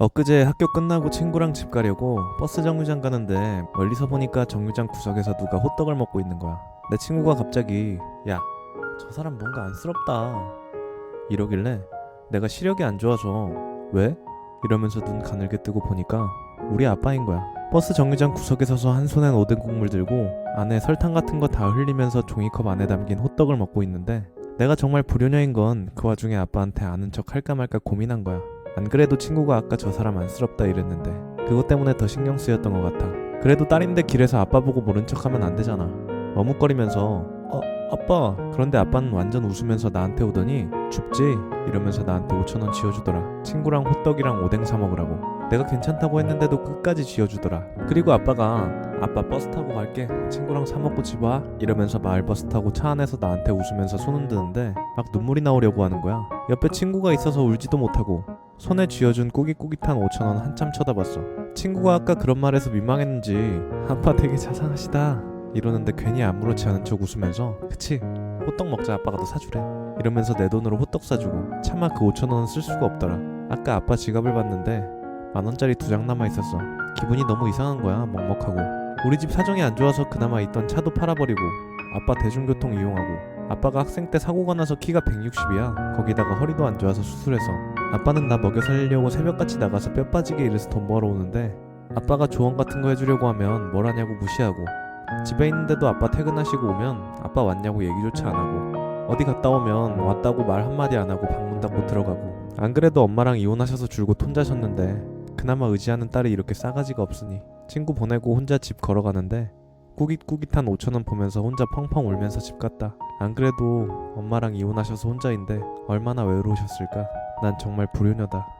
엊그제 학교 끝나고 친구랑 집 가려고 버스 정류장 가는데 멀리서 보니까 정류장 구석에서 누가 호떡을 먹고 있는 거야. 내 친구가 갑자기 야, 저 사람 뭔가 안쓰럽다. 이러길래 내가 시력이 안 좋아서 왜? 이러면서 눈 가늘게 뜨고 보니까 우리 아빠인 거야. 버스 정류장 구석에 서서 한 손엔 오뎅 국물 들고 안에 설탕 같은 거 다 흘리면서 종이컵 안에 담긴 호떡을 먹고 있는데 내가 정말 불효녀인 건 그 와중에 아빠한테 아는 척 할까 말까 고민한 거야. 안 그래도 친구가 아까 저 사람 안쓰럽다 이랬는데 그것 때문에 더 신경 쓰였던 것 같아. 그래도 딸인데 길에서 아빠 보고 모른 척하면 안 되잖아. 머뭇거리면서 어 아빠 그런데 아빠는 완전 웃으면서 나한테 오더니 춥지 이러면서 나한테 5천 원 지어주더라. 친구랑 호떡이랑 오뎅 사 먹으라고. 내가 괜찮다고 했는데도 끝까지 지어주더라. 그리고 아빠가 아빠 버스 타고 갈게. 친구랑 사 먹고 집 와. 이러면서 마을 버스 타고 차 안에서 나한테 웃으면서 손 흔드는데 막 눈물이 나오려고 하는 거야. 옆에 친구가 있어서 울지도 못하고 손에 쥐어준 꾸깃꾸깃한 5천 원 한참 쳐다봤어. 친구가 아까 그런 말에서 민망했는지 아빠 되게 자상하시다 이러는데 괜히 아무렇지 않은 척 웃으면서 그치 호떡 먹자 아빠가 더 사주래 이러면서 내 돈으로 호떡 사주고 차마 그 5천 원은 쓸 수가 없더라. 아까 아빠 지갑을 봤는데 만 원짜리 두 장 남아 있었어. 기분이 너무 이상한 거야 먹먹하고 우리 집 사정이 안 좋아서 그나마 있던 차도 팔아버리고 아빠 대중교통 이용하고 아빠가 학생 때 사고가 나서 키가 160이야. 거기다가 허리도 안 좋아서 수술해서. 아빠는 나 먹여 살리려고 새벽같이 나가서 뼈 빠지게 일해서 돈 벌어 오는데 아빠가 조언 같은 거 해주려고 하면 뭘 하냐고 무시하고. 집에 있는데도 아빠 퇴근하시고 오면 아빠 왔냐고 얘기조차 안 하고. 어디 갔다 오면 왔다고 말 한마디 안 하고 방문 닫고 들어가고. 안 그래도 엄마랑 이혼하셔서 줄곧 혼자 셨는데 그나마 의지하는 딸이 이렇게 싸가지가 없으니 친구 보내고 혼자 집 걸어가는데 꾸깃꾸깃한 5천원 보면서 혼자 펑펑 울면서 집 갔다 안 그래도 엄마랑 이혼하셔서 혼자인데 얼마나 외로우셨을까? 난 정말 불효녀다